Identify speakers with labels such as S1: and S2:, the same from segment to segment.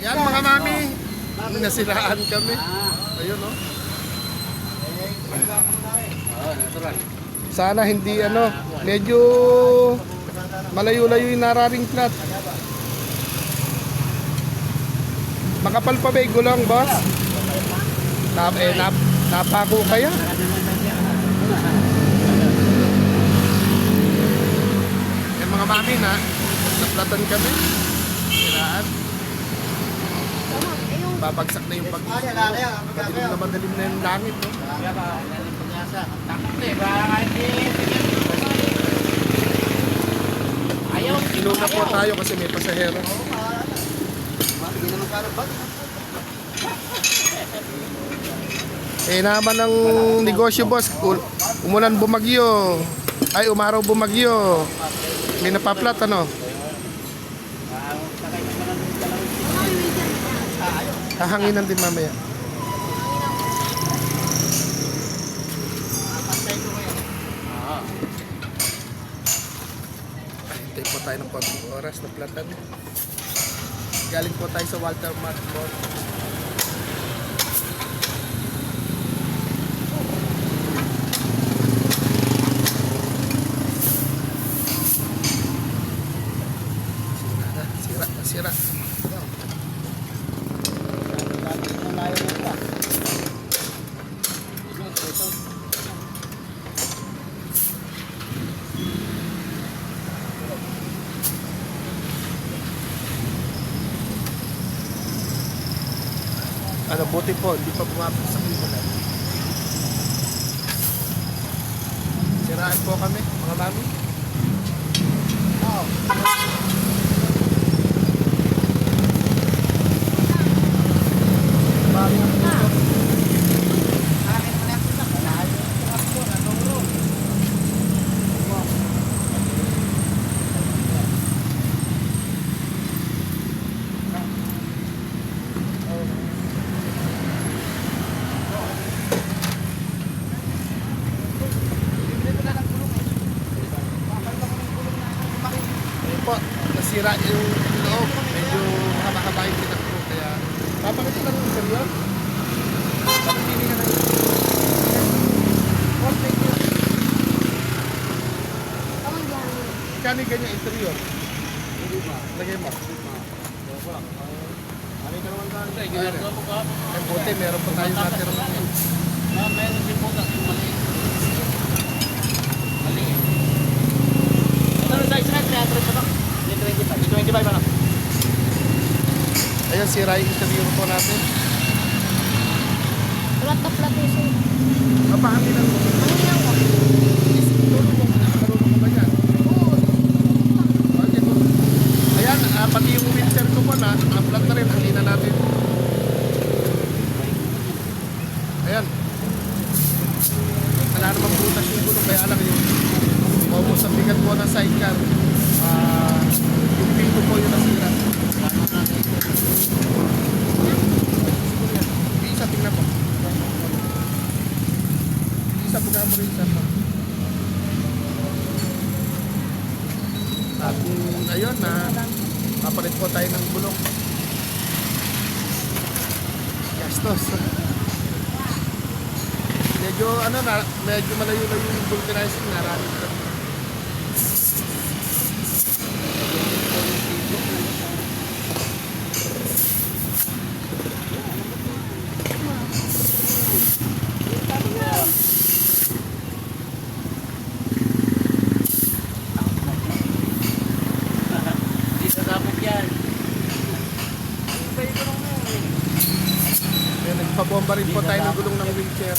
S1: Yan mga mami, nasiraan kami. Ayun oh.
S2: Oo, natural.
S1: Sana hindi ano, medyo malayo-layo yung nararing plat. Makapal pa ba yung gulong, boss? Nap, eh, nap, napako kaya? Yan mga mami na, naplatan kami. Siraan. Babagsak na yung pag Madilim na madilim na yung langit. No?
S2: Takot eh, baka kahit Ayaw.
S1: Inuna po tayo kasi may pasahero. Eh naman ng negosyo boss, umulan bumagyo. Ay umaraw bumagyo. May napaplat ano? Hahanginan din mamaya. Hintay po tayo ng konting oras na platan. Galing po tayo sa Walter Mart Mall. Sira, sira, sira. Po, hindi pa bumabalik sa ulan. Siraan po kami, mga mami. Mami ang puso. Ayun po, nasira yung loob. Medyo mahaba-haba yung pinakbo. Kaya, papakita interior. Papakili ka you. Kano yung ganyan interior? Lagay mo.
S2: Ay, ginagawa mo ka.
S1: Ay, buti, meron pa tayong natirang
S2: Ah, meron din po kasi maliit. Maliit. Na size na, 300 pa. Hindi 25. Hindi 25 ano?
S1: Ayan, sira yung interior po natin.
S3: Plato
S1: Mapahami lang po.
S3: Ano lang ko?
S1: Marunong mo, marunong mo ba yan?
S3: Oo.
S1: Okay po. Ayan, ah, pati yung wheelchair ko po na, na-flat na rin, halina natin. Ayan. Wala namang butas yung gulong, kaya lang yung maubos ang bigat po ng sidecar. Ah, yung pinto po yung nasira. Yung isa, tingnan mo. Yung isa, buga mo rin sa At mm, ayun na, papalit po tayo ng gulong. Gastos. Medyo ano na, medyo malayo-layo yung vulcanizing narami ko.
S2: Hindi sa tapos yan.
S1: Kaya nagpabomba rin po tayo ng gulong ng wheelchair.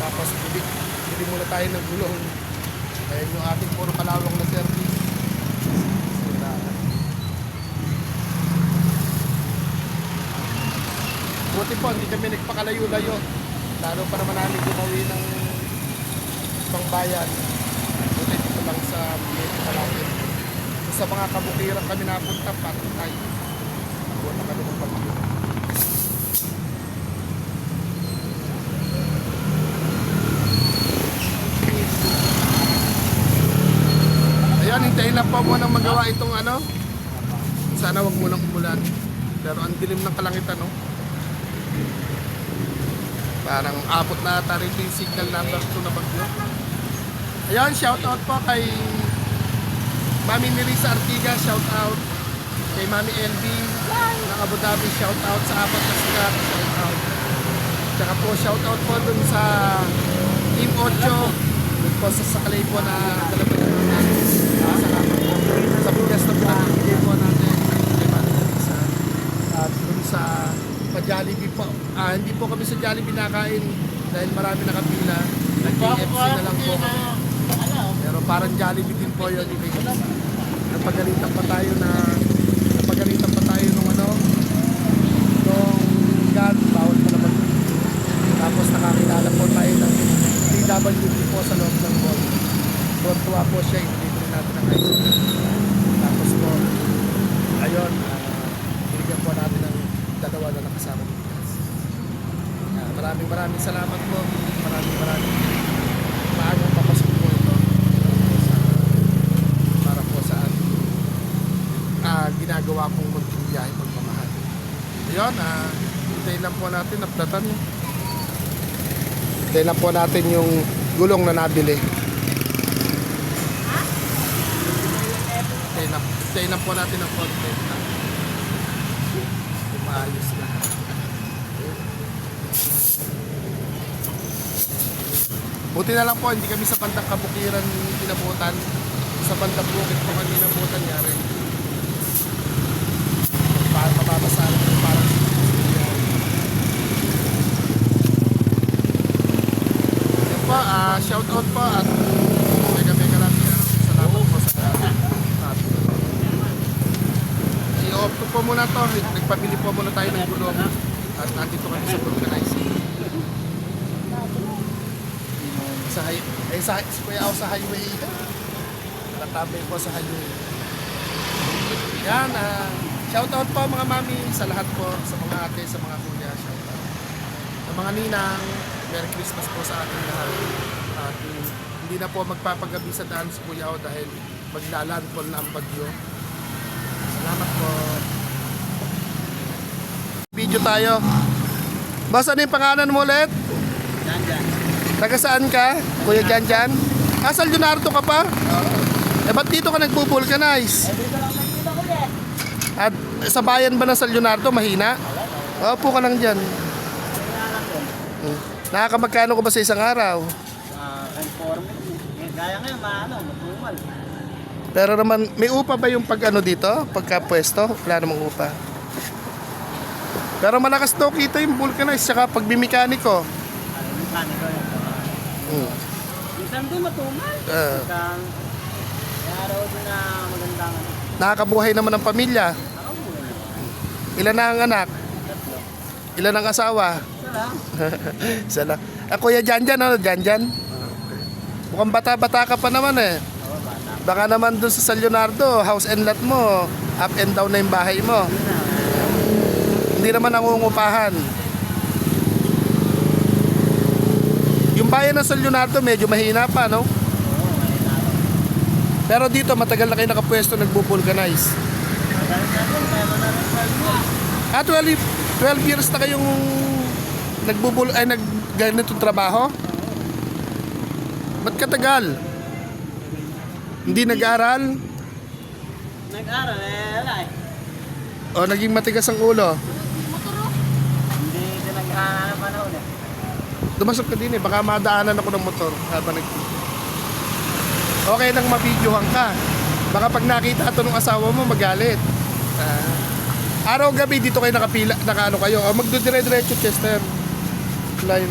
S1: Tapos bili, bili muna tayo ng gulong. Kaya yung ating puro kalawang na service. Sira. Buti po, hindi kami nagpakalayo-layo. Lalo pa naman namin gumawi ng ibang bayan. Buti dito lang sa Pieta Malapit. Sa mga kabukiran kami napunta, patay. Buwan na kami ng pagkakas. Hintayin lang po muna magawa itong ano. Sana wag munang umulan. Pero ang dilim ng kalangitan, no? Parang abot na ata yung signal number 2 na bagyo. Ayan, shout out po kay Mami Nerissa Artiga, shout out. Kay Mami LB ng Abu Dhabi, shout out sa apat na sikat, shout out. Tsaka po, shout out po dun sa Team 8, dun po sa sakalay po na po sa bigas na pinakabigay po natin Nerissa. At dun sa pa-Jollibee po. Ah, hindi po kami sa Jollibee nakain dahil marami nakapila. Nag-KFC na lang po kami. Pero parang Jollibee din po yun. Napagalitan pa tayo na napagalitan pa tayo nung ano nung God, bawal pa naman. Tapos nakakilala po tayo ng PWD po sa loob ng mall. Tuwa po siya, inilibre natin ng ice cream. Ayun, ah, binigyan po natin ng dalawa na nakasama ng gas. Ah, maraming maraming salamat po. Maraming maraming maagang papasok po ito para po sa ating ah, ginagawa kong munting biyahe pagmamahal. Ayun, ah, hintayin lang po natin, napdatan. Hintayin lang po natin yung gulong na nabili. Hintayin lang, po natin ang konti. Kung maayos lahat. Buti na lang po, hindi kami sa bandang kabukiran pinabutan. Sa bandang bukit po kami nabutan yari. Para mababasahan ko parang Yan po, ah, shout out po at mega mega lang salamat po sa at i-off ko po muna to. Nagpabili po muna tayo ng gulong at nandito kami sa organizing. sa eh sa si Kuya ako sa highway. Natabay po sa highway. Yan, ah, shout out po mga mami sa lahat po, sa mga ate, sa mga kuya, shout out. Sa mga ninang, Merry Christmas po sa ating lahat. At hindi na po magpapagabi sa daan si Kuya ako dahil maglalandfall na ang bagyo. Salamat po. Video tayo. Basta ano yung pangalan mo ulit?
S2: Yan.
S1: Taga saan ka? Kuya Jan Jan? Ah, Sal Leonardo ka pa? Eh, ba't dito ka nagpo-vulcanize?
S2: Eh, dito lang nakita ko yan.
S1: At sa bayan ba ng Sal Leonardo, mahina? Opo ka lang dyan. Nakakamagkano ko ba sa isang araw?
S2: Eh, Kaya ngayon, maano, matumal.
S1: Pero naman, may upa ba yung pag ano dito? Pagka pwesto? Wala namang upa. Pero malakas daw kita yung vulcanize tsaka pag bimekaniko.
S2: Ano, mechanic ko yun.
S1: Hmm.
S2: Minsan din matumal.
S1: Ah.
S2: Minsan, kaya raw din na magandang ano.
S1: Nakakabuhay naman ng pamilya.
S2: Ako muna.
S1: Ilan na ang anak?
S2: Tatlo.
S1: Ilan ang asawa?
S2: Ito lang.
S1: Sala. Ah, Kuya Jan Jan, ano? Jan Jan? Mukhang bata-bata ka pa naman eh.
S2: Bata.
S1: Baka naman dun sa San Leonardo, house and lot mo, up and down na yung bahay mo.
S2: Yun na.
S1: Hindi naman nangungupahan. Yung bayan ng San Leonardo, medyo mahina pa, no? Pero dito, matagal na kayo nakapwesto nagbo-vulcanize.
S2: Magaling na rin, meron na rin 12 years.
S1: Ah, 12, 12 years na kayong nagbubul ay nag ganitong trabaho? Ba't katagal? Hindi nag-aral?
S2: Nag-aral, eh, wala eh.
S1: O naging matigas ang ulo?
S2: Nag-aral ng panahon eh.
S1: Dumasok ka din eh, baka madaanan ako ng motor habang nag Okay nang mabidyohan ka. Baka pag nakita ito ng asawa mo, magalit. Ah, araw-gabi dito kayo nakapila, nakaano kayo. O magdodire-diretso, Chester. Line.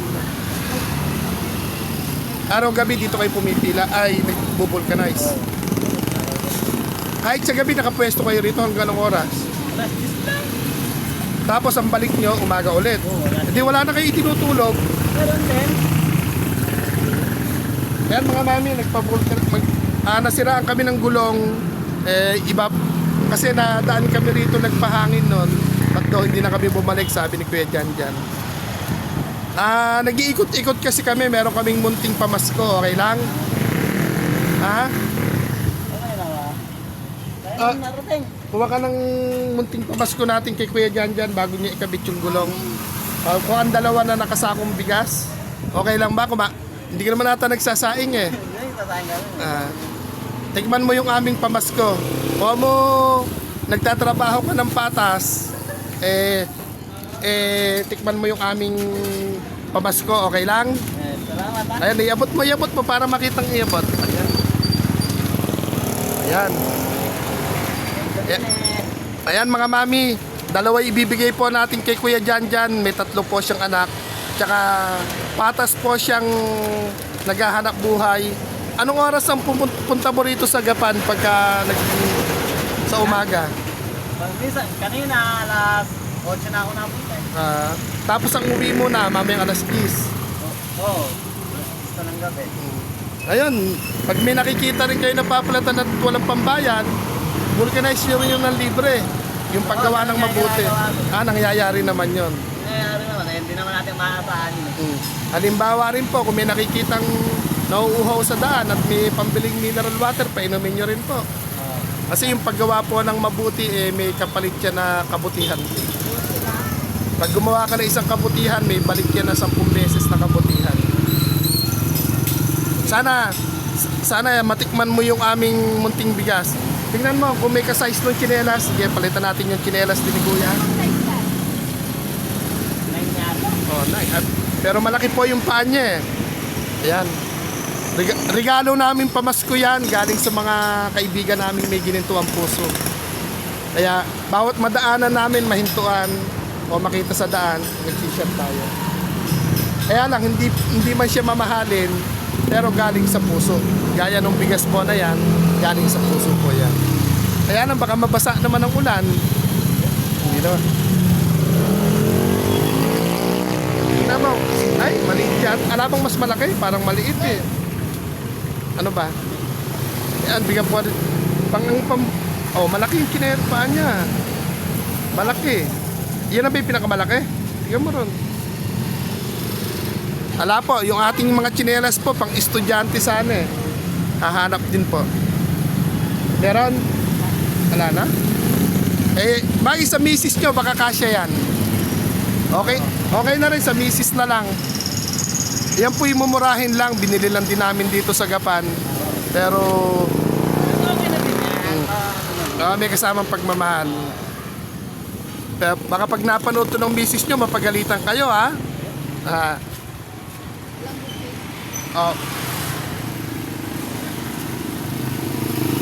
S1: Araw-gabi dito kayo pumipila, ay nagbubulkanize. Kahit sa gabi nakapwesto kayo rito hanggang anong oras.
S2: Alas 10 lang.
S1: Tapos ang balik nyo, umaga ulit. Hindi wala na kayo itinutulog.
S2: Meron din.
S1: Yan mga mami, nagpabulkan, mag, ah, nasiraan kami ng gulong, eh, iba, kasi nadaan kami rito, nagpahangin nun, ba't daw hindi na kami bumalik, sabi ni Kuya Jan Jan. Ah, nag-iikot-ikot kasi kami, meron kaming munting pamasko, okay lang? Ha?
S2: Okay lang ah.
S1: Ah.
S2: narating.
S1: Kuha ka ng munting pamasko natin kay Kuya Jan Jan bago niya ikabit yung gulong. Uh, kuha ang dalawa na nakasakong bigas. Okay lang ba? Kuma hindi ka naman nata nagsasaing eh. Ah, tikman mo yung aming pamasko. Kuha mo, nagtatrabaho ka ng patas, eh, eh, tikman mo yung aming pamasko, okay lang?
S2: Salamat ha.
S1: Ayan, iabot mo, iabot mo para makitang iabot. Ayan. Ayan. Ayan. Ayan mga mami, dalawa ibibigay po natin kay Kuya Jan Jan. May tatlo po siyang anak. Tsaka patas po siyang naghahanap buhay. Anong oras ang pumun- punta mo rito sa Gapan pagka nag sa umaga?
S2: Minsan, kanina alas 8 na ako napunta eh.
S1: Ah, tapos ang uwi mo na mamayang alas 10.
S2: Oo, oh, gusto ng gabi.
S1: Ayun, pag may nakikita rin kayo na papalatan at walang pambayad, vulcanize nyo rin yung ng libre. Yung paggawa ng mabuti.
S2: nangyayari.
S1: Ah, nangyayari naman yon.
S2: Nangyayari naman, eh, hindi naman natin maasahan yun eh.
S1: Mm. Halimbawa rin po, kung may nakikitang nauuhaw sa daan at may pambiling mineral water, painumin nyo rin po.
S2: Oo.
S1: Kasi yung paggawa po ng mabuti, eh, may kapalit yan na kabutihan. Pag gumawa ka ng isang kabutihan, may balik yan na 10 beses na kabutihan. Sana, sana matikman mo yung aming munting bigas. Tingnan mo, kung may ka-size ng chinelas, sige, palitan natin yung chinelas din ni Kuya. Oh, nice. At- Pero malaki po yung paa niya eh. Ayan. Rega- regalo namin pamasko yan galing sa mga kaibigan namin may ginintuang puso. Kaya bawat madaanan namin mahintuan o makita sa daan, nag-t-shirt tayo. Kaya lang, hindi, hindi man siya mamahalin, pero galing sa puso. Gaya nung bigas po na yan, galing sa puso po yan. Kaya lang, baka mabasa naman ng ulan. Hindi naman. Tingnan mo. Ay, maliit yan. Alam bang mas malaki? Parang maliit eh. Ano ba? Yan, bigyan po. Pang, pang, oh, malaki yung kinair paa niya. Malaki. Yan ang ba yung pinakamalaki? Tingnan mo ron. Ala po, yung ating mga tsinelas po, pang estudyante sana eh. Hahanap din po. Meron? Wala na? Eh, bagay sa misis nyo, baka kasya yan. Okay, okay na rin sa misis na lang. Yan po yung mumurahin lang, binili lang din namin dito sa Gapan. Pero
S2: ah,
S1: may kasamang pagmamahal. Pero baka pag napanood to ng misis nyo, mapagalitan kayo ha. Ah. Oh.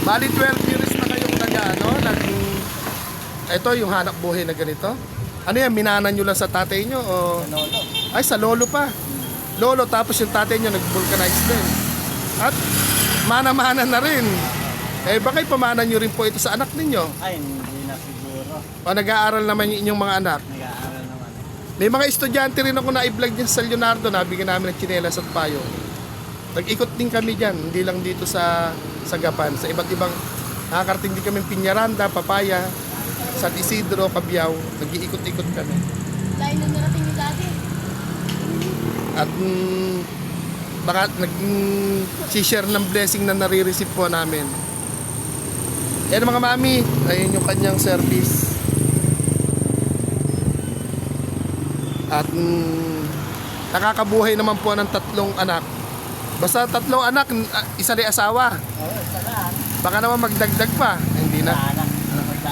S1: Bali 12 years na kayong nag ano, nag ito yung hanap buhay na ganito. Ano yan, minanan nyo lang sa tatay nyo o
S2: lolo.
S1: ay, sa lolo pa. Lolo, tapos yung tatay nyo nag-vulcanize din. At mana-mana na rin. Eh, baka pamana nyo rin po ito sa anak ninyo.
S2: Ay, hindi na siguro.
S1: O nag-aaral naman yung inyong mga anak.
S2: Nag-aaral naman.
S1: May mga estudyante rin ako na i-vlog dyan sa Leonardo. Nabigyan namin ng tsinelas at payo. Nag-ikot din kami dyan. Hindi lang dito sa sa Gapan. Sa iba't ibang nakakarating din kami Piñaranda, Papaya, San Isidro, Cabiao. Nag-iikot-ikot kami.
S3: Dahil nung narating ni Daddy.
S1: At mm, baka nag-share ng blessing na nare-receive po namin. Yan mga mami, ayun yung kanyang service. At mm, nakakabuhay naman po ng tatlong anak. Basta tatlong anak, ah, isa rin asawa.
S2: Oo, isa lang.
S1: Baka naman magdagdag pa. Hindi na.
S2: Anak.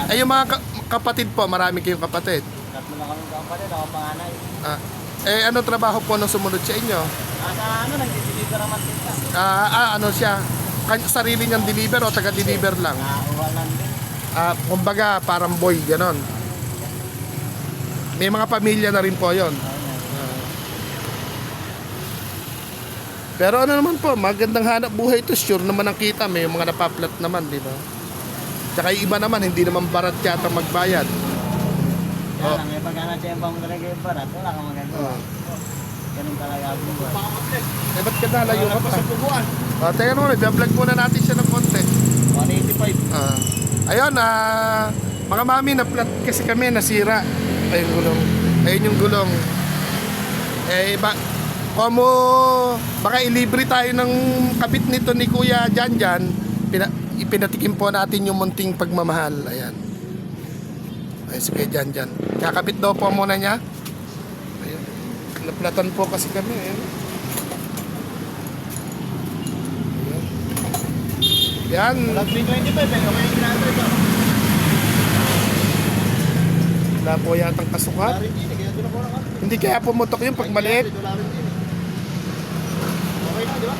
S1: Ay yung mga ka- kapatid po, marami kayong kapatid.
S2: Tatlo na kami kapatid, ako panganay.
S1: Ah, eh ano trabaho po nung sumunod sa inyo?
S2: Asa ano, nagdideliver naman din ka.
S1: Ah, ah, ano siya? Kan- sarili niyang deliver o taga-deliver lang?
S2: Nakauwalan din.
S1: Ah, kumbaga parang boy, ganon. May mga pamilya na rin po yon.
S2: Ayun.
S1: Pero ano naman po, magandang hanap buhay ito. Sure naman ang kita. May mga napaplat naman, di ba? Tsaka yung iba naman, hindi naman barat yata magbayad.
S2: Kaya
S1: Oh.
S2: lang, eh, pag na-tsempa mo talaga yung barat, wala kang magagawa.
S1: Oh.
S2: Ganun talaga ang buhay.
S1: Eh, ba't ka nalayo ka pa? Ah, teka naman, i-vlog muna natin siya ng konti.
S2: 185.
S1: Ah. ayun, ah, mga mami, na-flat kasi kami, nasira. Ayun yung gulong. Ayun yung gulong. Eh, ba, como, baka ilibre tayo ng kabit nito ni Kuya Jan Jan, pina, ipinatikim po natin yung munting pagmamahal. Ayan. Ay, sige, dyan, dyan. Kakabit daw po muna niya. Ayun. Naplatan po kasi kami. Ayun. Yan.
S2: Wala 325 eh. Yung 300 oh.
S1: Wala po yatang kasukat. Hindi kaya pumutok yun pag maliit.
S2: Wala rin din eh. Okay na, di ba?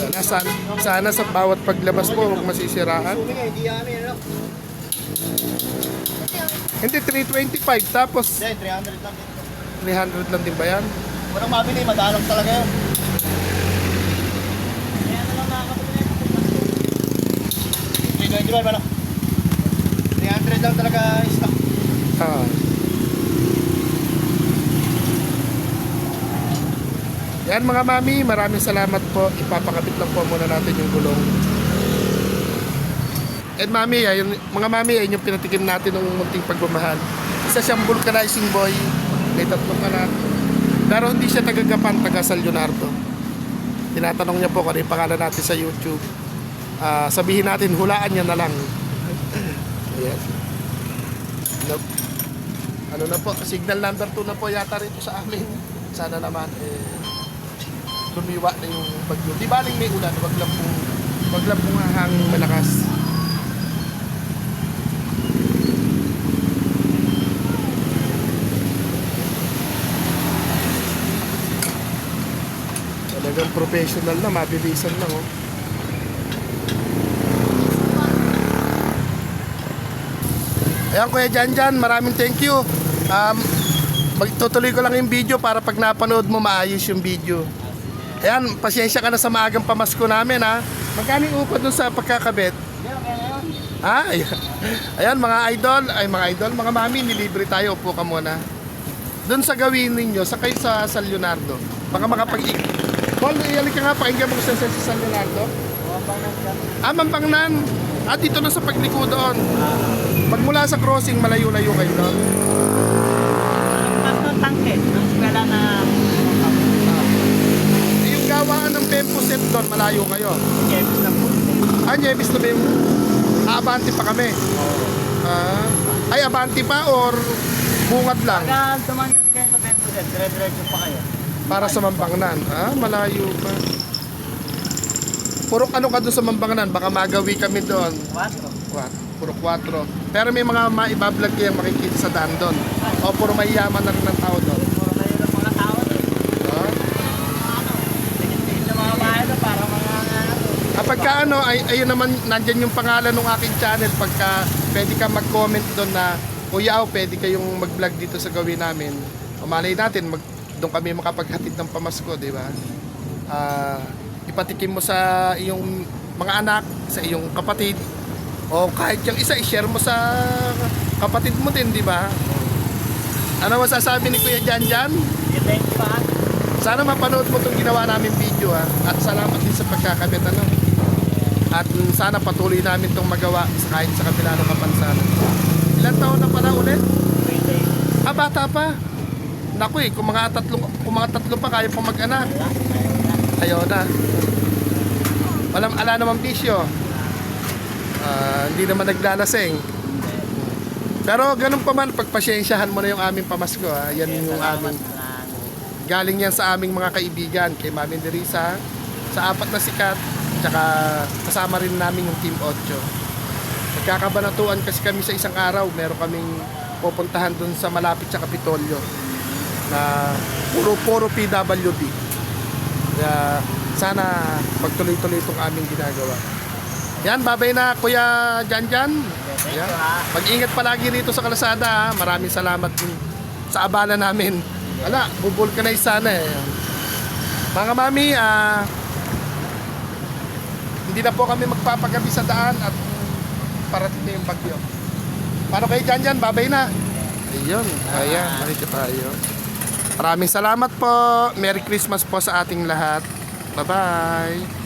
S1: Sana, sana, sana sa bawat paglabas po, huwag masisiraan.
S2: Hindi yan eh. ano?
S1: Hindi, 325. Tapos,
S2: Hindi, 300 lang.
S1: 300 lang din ba yan?
S2: Walang mabili, madalang talaga yun. Kaya na lang nakakabili na yun. 325 ano? 300 lang talaga stock.
S1: Ah. Yan mga mami, maraming salamat po. Ipapakabit lang po muna natin yung gulong. And mami, ayun, mga mami, ayun yung pinatikim natin ng munting pagmamahal. Isa siyang vulcanizing boy. May tatlong anak. Pero hindi siya taga-Gapan, taga San Leonardo. Tinatanong niya po kung ano yung pangalan natin sa YouTube. Ah, sabihin natin, hulaan niya na lang. Ayan. Nope. Ano na po, signal number 2 na po yata rito sa amin. Sana naman eh lumiwa na yung bagyo. Di baling may ulan, wag lang pong wag lang pong hangin malakas. Talagang professional na, mabilisan lang oh. Ayan Kuya Janjan, maraming thank you. Um, magtutuloy ko lang yung video para pag napanood mo maayos yung video. Ayan, pasensya ka na sa maagang pamasko namin ha. Magkano yung upa dun sa pagkakabit? Ha? Ayan. Mga idol, ay mga idol, mga mami, nilibre tayo, upo ka muna. Doon sa gawin ninyo, sa kayo sa San Leonardo, baka makapag Paul, iyalik ka nga, pakinggan mo sa sa San Leonardo. Ah, Mampangnan. Ah, dito na sa pagliko doon. Pag mula sa crossing, malayo-layo kayo doon.
S2: Tatlong tangke. Ang eskwela na
S1: Eh, yung Set doon, malayo kayo.
S2: James na po.
S1: Ah, Nieves na ba yung... Ah, Abante pa kami. Ah, ay, Abante pa or bungad lang
S2: Pagka dumaan kasi kayo sa Bentuset, dire-diretso pa kayo.
S1: para sa Mambangnan. Ah, malayo pa. Puro ano ka doon sa Mambangnan, baka magawi kami doon.
S2: 4.
S1: What? Puro 4. Pero may mga maibablog kayong makikita sa daan doon. O puro mayayaman na rin ng tao doon.
S2: Puro kayo ng mga tao.
S1: Ah.
S2: Ano? Tingin-tingin sa mga bahay na para mga ano.
S1: Kapag ka ano, ay, ayun naman, nandyan yung pangalan ng aking channel. Pagka pwede ka mag-comment doon na, Kuya, oh, pwede kayong mag-vlog dito sa gawin namin. O malay natin, mag, doon kami makapaghatid ng pamasko, di ba? Ah, ipatikim mo sa iyong mga anak, sa iyong kapatid. O kahit yung isa, i-share mo sa kapatid mo din, di ba? Ano masasabi ni Kuya Jan Jan?
S2: Thank you pa.
S1: Sana mapanood mo itong ginawa namin video ha. At salamat din sa pagkakabit ano. At sana patuloy namin itong magawa sa kahit sa kabila ng kapansanan. Ilan taon na pala ulit? Ah, bata pa. Naku eh, kung mga tatlo, kung mga tatlo pa kaya pa mag-anak. Ayaw na. Walang ala namang bisyo. Ah, hindi naman naglalasing. Pero ganun pa man, pagpasyensyahan mo na yung aming pamasko ha. Yan yung aming Galing yan sa aming mga kaibigan, kay Mami Nerissa, sa apat na sikat, tsaka kasama rin namin yung Team 8. Nagkakabanatuan kasi kami sa isang araw, meron kaming pupuntahan dun sa malapit sa Kapitolyo na puro puro PWD. Kaya sana pagtuloy-tuloy itong aming ginagawa. Yan, babay na Kuya Janjan. Yan. Mag-ingat palagi rito sa kalsada. ha. Maraming salamat sa abala namin. Wala, bubulkanize sana eh. Mga mami, ah, hindi na po kami magpapagabi sa daan at parating na yung bagyo. Paano kayo dyan dyan? Babay na. Ayun, ayan, makikita tayo. Maraming salamat po. Merry Christmas po sa ating lahat. Bye-bye.